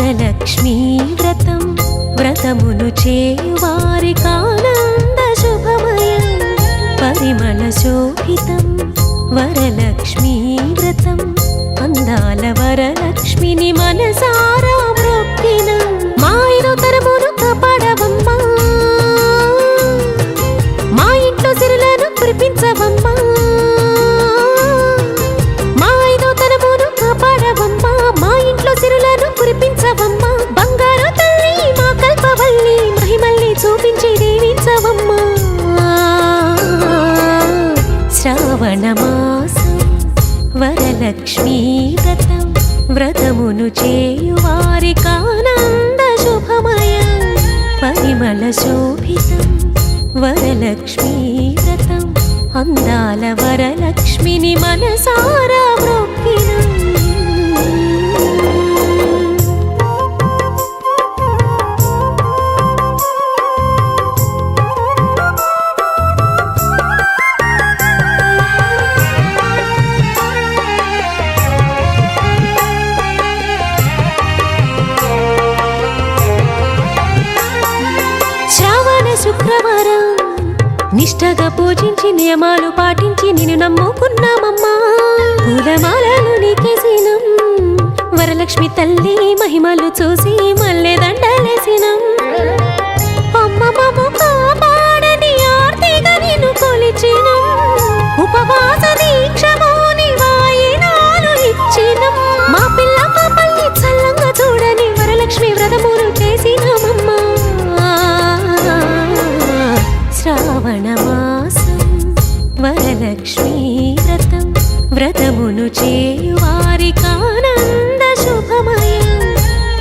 శ్రావణమాసం వ్రతం. వ్రతమును చేవారి కానంద శుభమయం. పరిమళ శోభితం. వరలక్ష్మీ వ్రతం. అందాల వరలక్ష్మిని మనసార శ్రావణ మాసం వరలక్ష్మీ వ్రతం వ్రతమును చేయువారి కానంద శుభమయం పరిమళ శోభితం వరలక్ష్మీ వ్రతం అందాల వరలక్ష్మిని మనసారా మ్రొక్కినం. ప్రవరం నిష్టగా పూజించి నియమాలు పాటించి నిన్ను నమ్ముకున్నామమ్మా. పూలమాలను నీకేసినం వరలక్ష్మి తల్లి మహిమలు చూసి మళ్ళీ దండలేసినం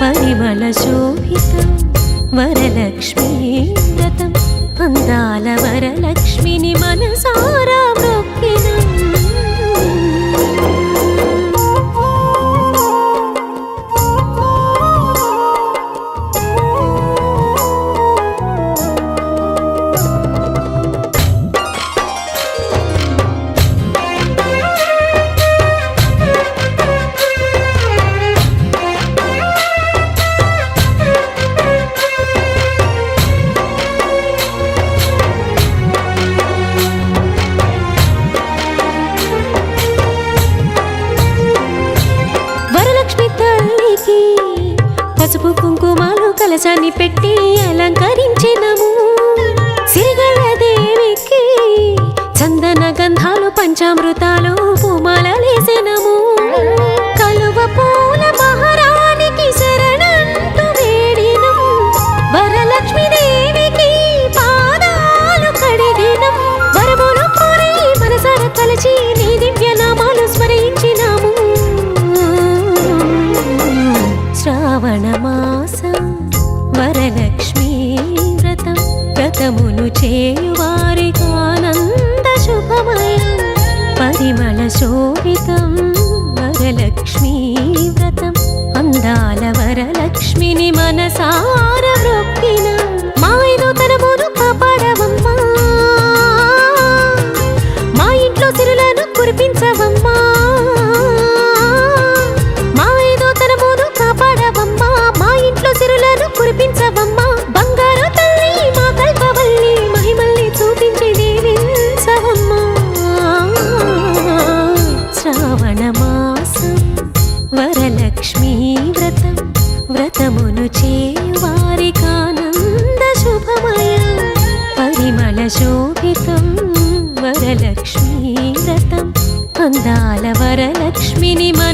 పరిమళ శోభితం వరలక్ష్మీ వ్రతం. అందాల వరలక్ష్మిని మనసారా మొక్కినం పసుపు కుంకుమాలు కలశాన్ని పెట్టి అలంకరించినము. సిరిగల దేవికి చందన గంధాలు పంచామృతాలు పూమాలలేసినము కలువ పూ వ్రతమును శుభమయం పరిమళ శోభితం వరలక్ష్మీ వ్రతం అందాల వరలక్ష్మిని మనసార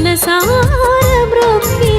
మనసార మ్రొక్కినం